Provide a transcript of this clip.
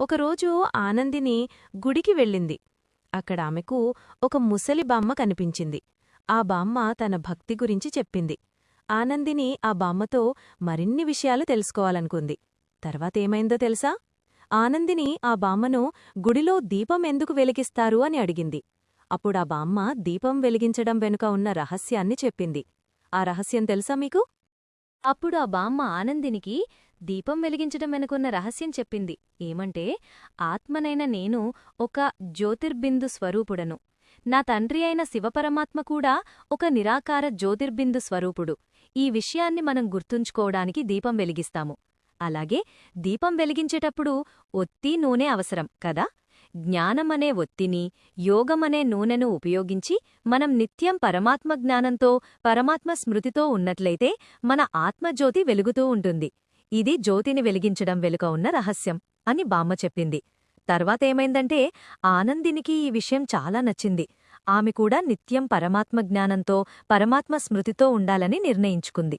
ఒకరోజు ఆనందిని గుడికి వెళ్ళింది. అక్కడ ఆమెకు ఒక ముసలి బామ్మ కనిపించింది. ఆ బామ్మ తన భక్తి గురించి చెప్పింది. ఆనందిని ఆ బామ్మతో మరిన్ని విషయాలు తెలుసుకోవాలనుకుంది. తర్వాతేమైందో తెలుసా? ఆనందిని ఆ బామ్మను గుడిలో దీపం ఎందుకు వెలిగిస్తారు అని అడిగింది. అప్పుడా బామ్మ దీపం వెలిగించడం వెనుక ఉన్న రహస్యాన్ని చెప్పింది. ఆ రహస్యం తెలుసా మీకు? అప్పుడు ఆ బామ్మ ఆనందినికి దీపం వెలిగించడం వెనుకున్న రహస్యం చెప్పింది. ఏమంటే ఆత్మనైన నేను ఒక జ్యోతిర్బిందు స్వరూపుడను. నా తండ్రి అయిన శివపరమాత్మ కూడా ఒక నిరాకార జ్యోతిర్బిందు స్వరూపుడు. ఈ విషయాన్ని మనం గుర్తుంచుకోవడానికి దీపం వెలిగిస్తాము. అలాగే దీపం వెలిగించేటప్పుడు ఒత్తి నూనె అవసరం కదా? జ్ఞానమనే ఒత్తిని యోగమనే నూనెను ఉపయోగించి మనం నిత్యం పరమాత్మ జ్ఞానంతో పరమాత్మ స్మృతితో ఉన్నట్లయితే మన ఆత్మజ్యోతి వెలుగుతూ ఉంటుంది. ఇది జ్యోతిని వెలిగించడం వెలుక ఉన్న రహస్యం అని బామ్మ చెప్పింది. తర్వాతేమైందంటే ఆనందినికి ఈ విషయం చాలా నచ్చింది. ఆమె కూడా నిత్యం పరమాత్మ జ్ఞానంతో పరమాత్మ స్మృతితో ఉండాలని నిర్ణయించుకుంది.